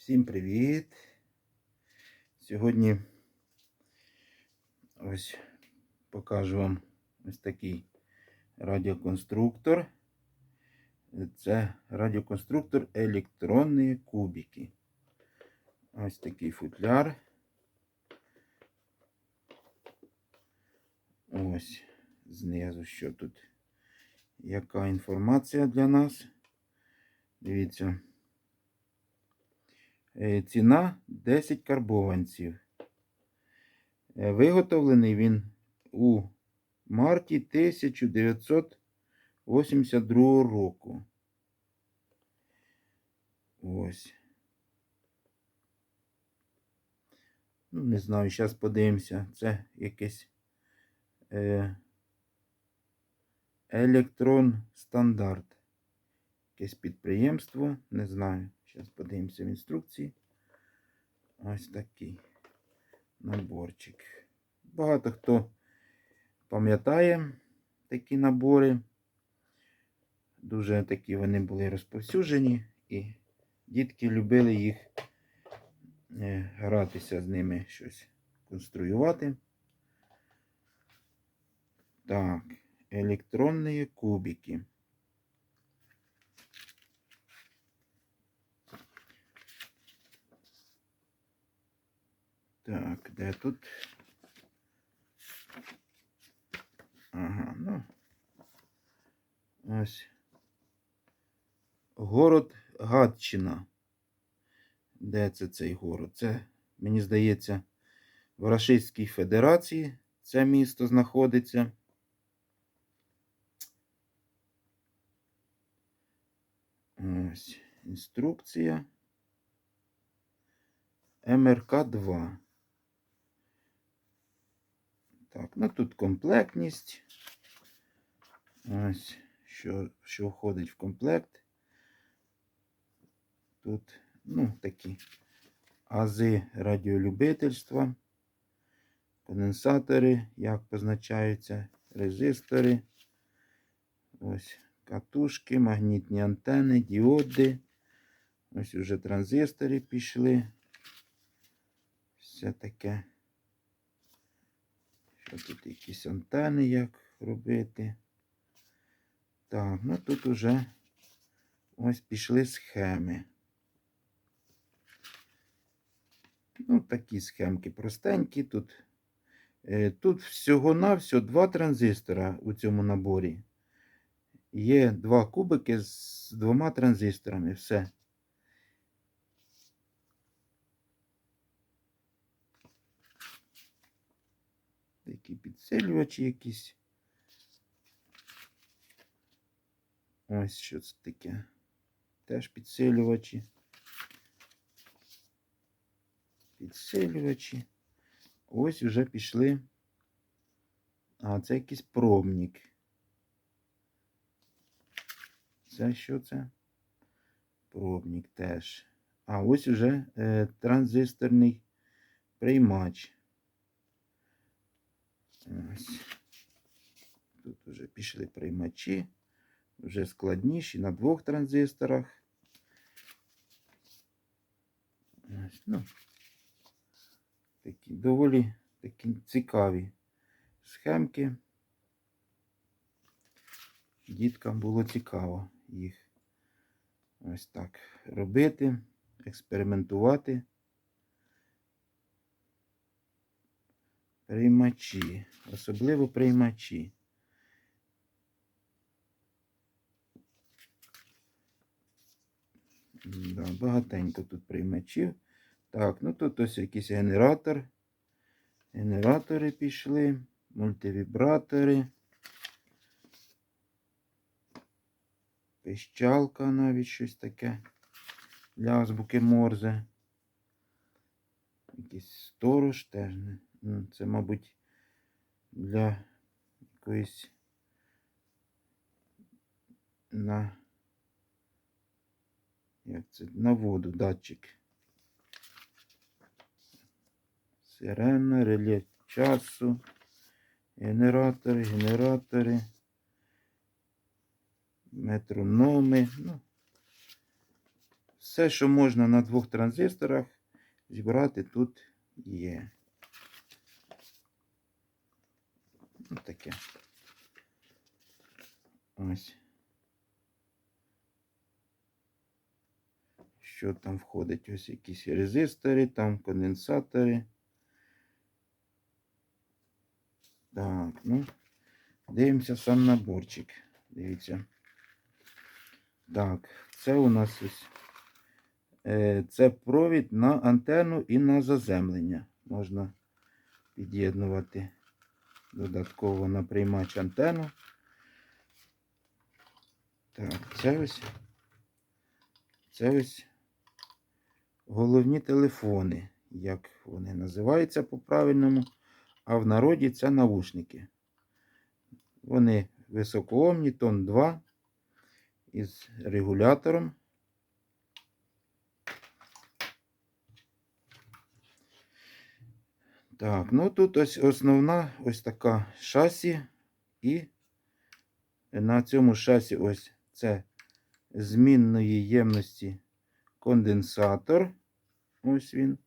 Всім привіт! Сьогодні ось покажу вам ось такий радіоконструктор. Це радіоконструктор електронні кубики. Ось такий футляр. Ось знизу, що тут. Яка інформація для нас? Дивіться. Е, Ціна 10 карбованців. Е, Виготовлений він у марті 1982 року. Ось. Ну, не знаю, зараз подивимося. Це якесь е, електрон стандарт. Якесь підприємство, не знаю. Зараз подивимося в інструкції. Ось такий наборчик. Багато хто пам'ятає такі набори. Дуже такі вони були розповсюджені, і дітки любили їх е, гратися з ними, щось конструювати. Так, електронні кубики. Так, де тут? Ага, ну. Ось. Город Гатчина. Де це цей город? Це, мені здається, в Рашистській Федерації це місто знаходиться. Ось інструкція. МРК-2. Так, ну тут комплектність. Ось, що, що входить в комплект. Тут, ну, такі ази радіолюбительства, конденсатори, як позначаються, резистори. Ось катушки, магнітні антени, діоди. Ось уже транзистори пішли. Все таке. Тут якісь антени, як робити. Так, ну тут уже ось пішли схеми. Ну, такі схемки простенькі. Тут е, тут всього-навсього два транзистора у цьому наборі. Є два кубики з двома транзисторами. Все. Такі підсилювачі якісь. Ось що це таке. Теж підсилювачі. Підсилювачі. Ось вже пішли. А, це якийсь пробник. Це що це? Пробник теж. А ось уже е, транзисторний приймач. Ось. Тут вже пішли приймачі, вже складніші на двох транзисторах. Ось, ну, такі доволі такі цікаві схемки. Діткам було цікаво їх ось так робити, експериментувати. Приймачі, особливо приймачі. Да, багатенько тут приймачів. Так, ну тут ось якийсь генератор. Генератори пішли, мультивібратори. Пищалка навіть щось таке для азбуки Морзе. Якийсь сторож теж не. Ну, Це, мабуть, для якоїсь на як це на воду датчик. Сирена, реле часу, генератори, генератори, метрономи. Ну, Все, що можна на двох транзисторах, зібрати тут є. Ось таке. Ось. Що там входить? Ось якісь резистори, там конденсатори. Так, ну, дивимося сам наборчик. Дивіться. Так, це у нас ось. Е, це провід на антенну і на заземлення. Можна під'єднувати додатково на приймач антенну. Так, це ось. Це ось головні телефони, як вони називаються по-правильному. А в народі це навушники. Вони високоомні, тон 2 із регулятором. Так, ну тут ось основна ось така шасі. І на цьому шасі ось це змінної ємності конденсатор. Ось він.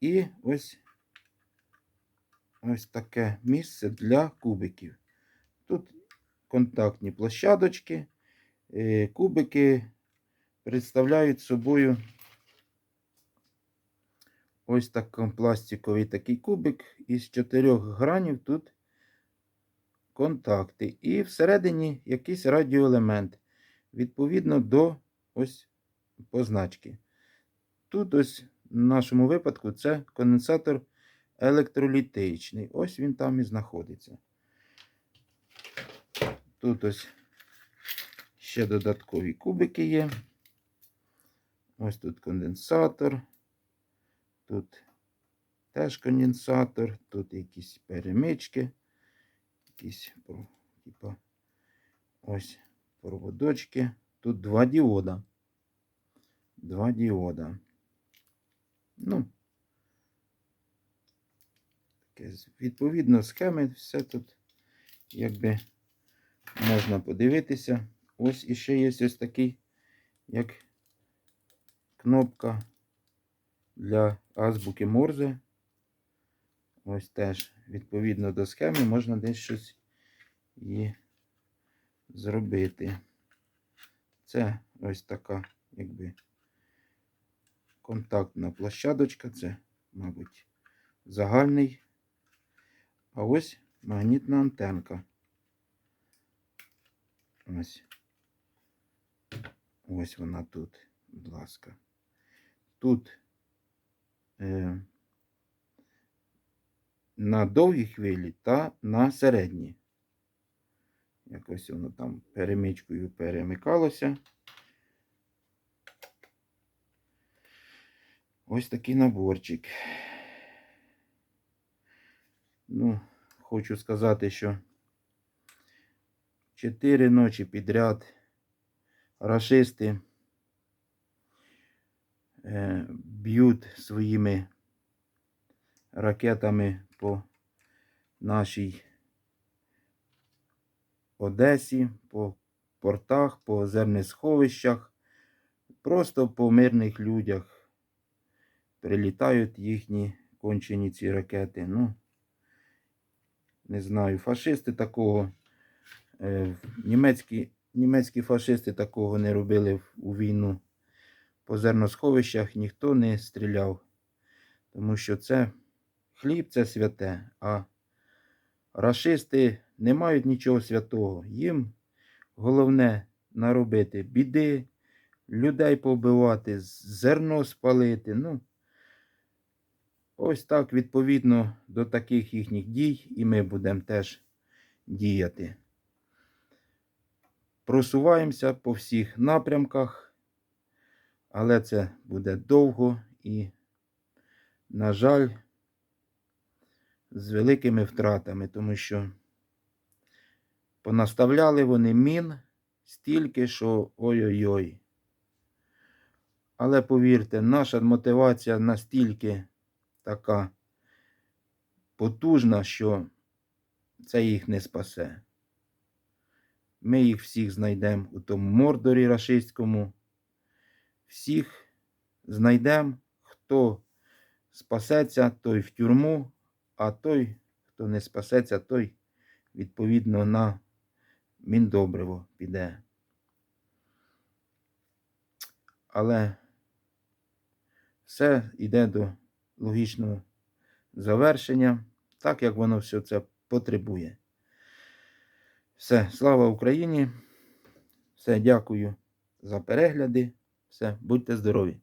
І ось ось таке місце для кубиків. Тут контактні площадочки. Е, Кубики представляють собою ось такий пластиковий такий кубик. Із чотирьох гранів тут контакти. І всередині якийсь радіоелемент. Відповідно до ось позначки. Тут ось в нашому випадку це конденсатор електролітичний. Ось він там і знаходиться. Тут ось ще додаткові кубики є. Ось тут конденсатор. Тут теж конденсатор, тут якісь перемички, якісь типа, ось проводочки. Тут два діода. Два діода. Ну, таке, відповідно, схеми, все тут, якби можна подивитися. Ось іще є ось такий, як кнопка для азбуки Морзе. Ось теж відповідно до схеми можна десь щось і зробити. Це ось така, якби, контактна площадочка. Це, мабуть, загальний. А ось магнітна антенка. Ось. Ось вона тут, будь ласка. Тут на довгій хвилі та на середній. Якось воно там перемичкою перемикалося. Ось такий наборчик. Ну, хочу сказати, що чотири ночі підряд рашисти е, б'ють своїми ракетами по нашій Одесі, по портах, по озерних сховищах, просто по мирних людях прилітають їхні кончені ці ракети. Ну, не знаю, фашисти такого, е, німецькі, німецькі фашисти такого не робили у війну. По зерносховищах ніхто не стріляв, тому що це хліб це святе, а рашисти не мають нічого святого. Їм головне наробити біди, людей побивати, зерно спалити. Ну, ось так, відповідно до таких їхніх дій, і ми будемо теж діяти. Просуваємося по всіх напрямках, але це буде довго і, на жаль, з великими втратами, тому що понаставляли вони мін стільки, що ой-ой-ой. Але повірте, наша мотивація настільки така потужна, що це їх не спасе. Ми їх всіх знайдемо у тому мордорі рашистському. Всіх знайдемо, хто спасеться, той в тюрму, а той, хто не спасеться, той відповідно на міндобриво піде. Але все йде до логічного завершення, так як воно все це потребує. Все, слава Україні! Все, дякую за перегляди. Все, будьте здорові!